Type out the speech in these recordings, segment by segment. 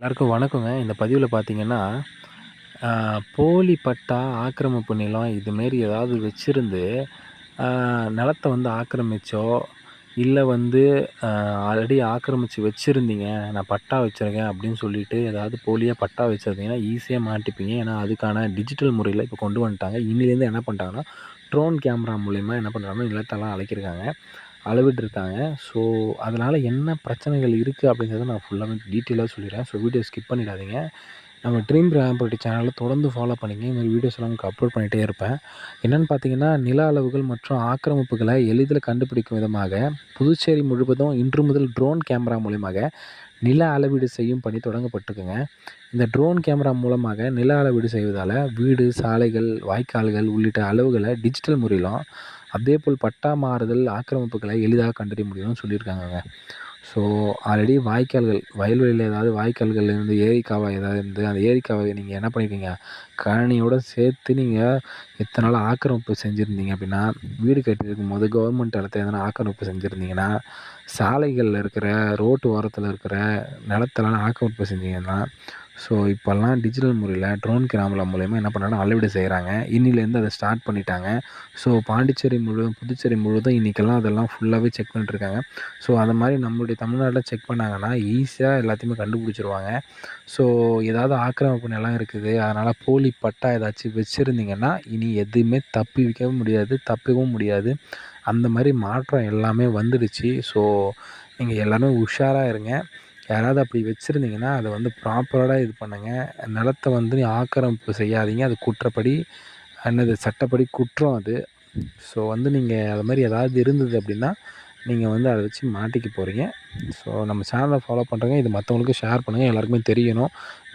எல்லாருக்கும் வணக்கங்க. இந்த பதிவில் பார்த்தீங்கன்னா போலி பட்டா ஆக்கிரமிப்பு நிலம் இதுமாரி ஏதாவது வச்சுருந்து நிலத்தை வந்து ஆக்கிரமிச்சோ இல்லை வந்து ஆல்ரெடி ஆக்கிரமித்து வச்சுருந்தீங்க நான் பட்டா வச்சுருக்கேன் அப்படின்னு சொல்லிட்டு ஏதாவது போலியாக பட்டா வச்சுருந்தீங்கன்னா ஈஸியாக மாட்டிப்பீங்க. ஏன்னா அதுக்கான டிஜிட்டல் முறையில் இப்போ கொண்டு வந்துட்டாங்க. இன்னிலேருந்து என்ன பண்ணிட்டாங்கன்னா ட்ரோன் கேமரா மூலிமா என்ன பண்ணுறாங்கன்னா நிலத்தெல்லாம் அழைக்கிருக்காங்க. அளவிட்டுருக்காங்க. ஸோ அதனால் என்ன பிரச்சனைகள் இருக்குது அப்படிங்கிறத நான் ஃபுல்லாகவே டீட்டெயிலாக சொல்லிடுறேன். ஸோ வீடியோ ஸ்கிப் பண்ணிடாதீங்க. நம்ம ட்ரீம் ப்ராப்பர்ட்டி சேனலில் தொடர்ந்து ஃபாலோ பண்ணிங்க. இந்த மாதிரி வீடியோஸ் எல்லாம் உங்களுக்கு அப்லோட் பண்ணிகிட்டே இருப்பேன். என்னென்னு பார்த்தீங்கன்னா நில அளவுகள் மற்றும் ஆக்கிரமிப்புகளை எளிதில் கண்டுபிடிக்கும் விதமாக புதுச்சேரி முழுவதும் இன்று முதல் ட்ரோன் கேமரா மூலியமாக நில அளவீடு செய்யும் பணி தொடங்கப்பட்டிருக்குங்க. இந்த ட்ரோன் கேமரா மூலமாக நில அளவீடு செய்வதால் வீடு சாலைகள் வாய்க்கால்கள் உள்ளிட்ட அளவுகளை டிஜிட்டல் முறையிலும் அதேபோல் பட்டா மாறுதல் ஆக்கிரமிப்புகளை எளிதாக கண்டறிய முடியும்னு சொல்லியிருக்காங்கங்க. ஸோ ஆல்ரெடி வாய்க்கால்கள் வயல்வெளியில் ஏதாவது வாய்க்கால்கள் இருந்து ஏரி கால்வாய் ஏதாவது இருந்து அந்த ஏரி கால்வாயை நீங்கள் என்ன பண்ணியிருக்கீங்க கழனியோடு சேர்த்து நீங்கள் எத்தனை நாள் ஆக்கிரமிப்பு செஞ்சுருந்தீங்க அப்படின்னா வீடு கட்டியிருக்கும் போது கவர்மெண்ட் இடத்த எதனா ஆக்கிரமிப்பு செஞ்சுருந்தீங்கன்னா சாலைகளில் இருக்கிற ரோட்டு ஓரத்தில் இருக்கிற நிலத்தெல்லாம் ஆக்கிரமிப்பு செஞ்சீங்கன்னா ஸோ இப்போல்லாம் டிஜிட்டல் முறையில் ட்ரோன் கேமரா மூலயமா என்ன பண்ணுறாங்கன்னா அளவீடு செய்கிறாங்க இன்னிலேருந்து அதை ஸ்டார்ட் பண்ணிட்டாங்க. ஸோ பாண்டிச்சேரி முழுவதும் புதுச்சேரி முழுவதும் இன்றைக்கெல்லாம் அதெல்லாம் ஃபுல்லாகவே செக் பண்ணிட்டுருக்காங்க. ஸோ அந்த மாதிரி நம்மளுடைய தமிழ்நாட்டில் செக் பண்ணாங்கன்னா ஈஸியாக எல்லாத்தையுமே கண்டுபிடிச்சிருவாங்க. ஸோ ஏதாவது ஆக்கிரமிப்பு நிலம் இருக்குது. அதனால் போலி பட்டா ஏதாச்சும் வச்சுருந்தீங்கன்னா இனி எதுவுமே தப்பிக்கவும் முடியாது தப்பிக்கவும் முடியாது. அந்த மாதிரி மாற்றம் எல்லாமே வந்துடுச்சு. ஸோ நீங்கள் எல்லாமே உஷாராக இருங்க. யாராவது அப்படி வச்சுருந்தீங்கன்னா அதை வந்து ப்ராப்பராக இது பண்ணுங்கள் நிலத்த வந்து ஆக்கிரமிப்பு செய்யாதீங்க. அது குற்றப்படி என்னது சட்டப்படி குற்றம் அது. ஸோ வந்து நீங்கள் அது மாதிரி ஏதாவது இருந்தது அப்படின்னா நீங்கள் வந்து அதை வச்சு மாட்டிக்க போகிறீங்க ஸோ நம்ம சேனலை ஃபாலோ பண்ணுறங்க இது மற்றவங்களுக்கும் ஷேர் பண்ணுங்கள் எல்லாருக்குமே தெரியணும்.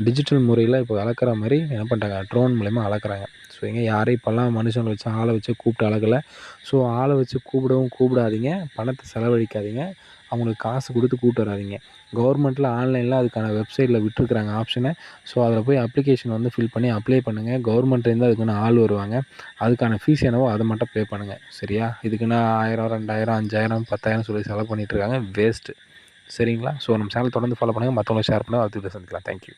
டிஜிட்டல் முறையில் இப்போ அளக்கிற மாதிரி என்ன பண்ணுறாங்க ட்ரோன் மூலயமா அளக்குறாங்க. ஸோ யாரையும் இப்போல்லாம் மனுஷங்களை வச்சு ஆளை வச்சு கூப்பிட்டு அழகலை. ஸோ ஆளை வச்சு கூப்பிடவும் கூப்பிடாதீங்க. பணத்தை செலவழிக்காதீங்க. அவங்களுக்கு காசு கொடுத்து கூப்பிட்டு வராதிங்க. கவர்மெண்ட்டில் ஆன்லைனில் அதுக்கான வெப்சைட்டில் விட்டுருக்குறாங்க ஆப்ஷனை. ஸோ அதில் போய் அப்ளிகேஷன் வந்து ஃபில் பண்ணி அப்ளை பண்ணுங்கள் கவர்மெண்ட்லேருந்து அதுக்குன்னு ஆள் வருவாங்க. அதுக்கான ஃபீஸ் என்னவோ அதை மட்டும் பே பண்ணுங்கள் சரியா? இதுக்குன்னு ஆயிரம் ரெண்டாயிரம் அஞ்சாயிரம் பத்தாயிரம் சொல்லி செலவு பண்ணிகிட்ருக்காங்க வேஸ்ட்டு சரிங்களா? ஸோ நம்ம சேனல் தொடர்ந்து ஃபாலோ பண்ணுங்கள் மற்றவங்களுக்கு ஷேர் பண்ணுங்கள் அடுத்த சந்திக்கலாம். தேங்க்யூ